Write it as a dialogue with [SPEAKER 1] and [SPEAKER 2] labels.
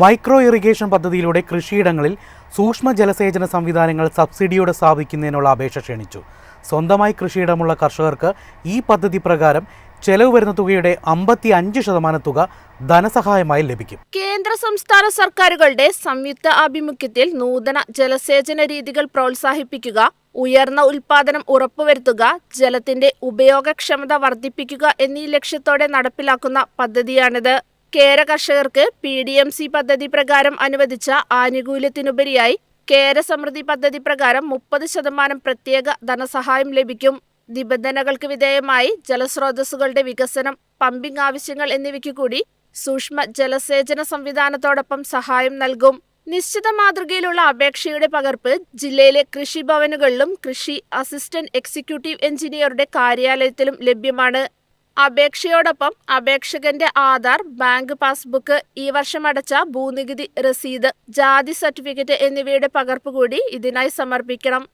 [SPEAKER 1] Micro irrigation പദ്ധതിയിലൂടെ കൃഷിയിടങ്ങളിൽ സൂക്ഷ്മ ജലസേചന സംവിധാനങ്ങൾ സബ്സിഡിയോടെ സ്ഥാപിക്കുന്നതിനുള്ള അപേക്ഷ ക്ഷണിച്ചു. സ്വന്തമായി കൃഷിയിടമുള്ള കർഷകർക്ക് ഈ പദ്ധതി പ്രകാരം ചെലവ് വരുന്ന തുകയുടെ അമ്പത്തി അഞ്ച് ശതമാനം തുക ധനസഹായമായി ലഭിക്കും.
[SPEAKER 2] കേന്ദ്ര സംസ്ഥാന സർക്കാരുകളുടെ സംയുക്ത ആഭിമുഖ്യത്തിൽ നൂതന ജലസേചന രീതികൾ പ്രോത്സാഹിപ്പിക്കുക ഉയർന്ന ഉൽപാദനം ഉറപ്പുവരുത്തുക ജലത്തിന്റെ ഉപയോഗക്ഷമത വർദ്ധിപ്പിക്കുക എന്നീ ലക്ഷ്യത്തോടെ നടപ്പിലാക്കുന്ന പദ്ധതിയാണിത്. കേര കർഷകർക്ക് പി ഡി എം സി പദ്ധതി പ്രകാരം അനുവദിച്ച ആനുകൂല്യത്തിനുപരിയായി കേര സമൃദ്ധി പദ്ധതി പ്രകാരം മുപ്പത് ശതമാനം പ്രത്യേക ധനസഹായം ലഭിക്കും. നിബന്ധനകൾക്ക് വിധേയമായി ജലസ്രോതസ്സുകളുടെ വികസനം പമ്പിംഗ് ആവശ്യങ്ങൾ എന്നിവയ്ക്കു കൂടി സൂക്ഷ്മ ജലസേചന സംവിധാനത്തോടൊപ്പം സഹായം നൽകും. നിശ്ചിത മാതൃകയിലുള്ള അപേക്ഷയുടെ പകർപ്പ് ജില്ലയിലെ കൃഷിഭവനുകളിലും കൃഷി അസിസ്റ്റന്റ് എക്സിക്യൂട്ടീവ് എഞ്ചിനീയറുടെ കാര്യാലയത്തിലും ലഭ്യമാണ്. അപേക്ഷയോടൊപ്പം അപേക്ഷകന്റെ ആധാർ ബാങ്ക് പാസ്ബുക്ക് ഈ വർഷം അടച്ച ഭൂനികുതി രസീത് ജാതി സർട്ടിഫിക്കറ്റ് എന്നിവയുടെ പകർപ്പ് കൂടി ഇതിനായി സമർപ്പിക്കണം.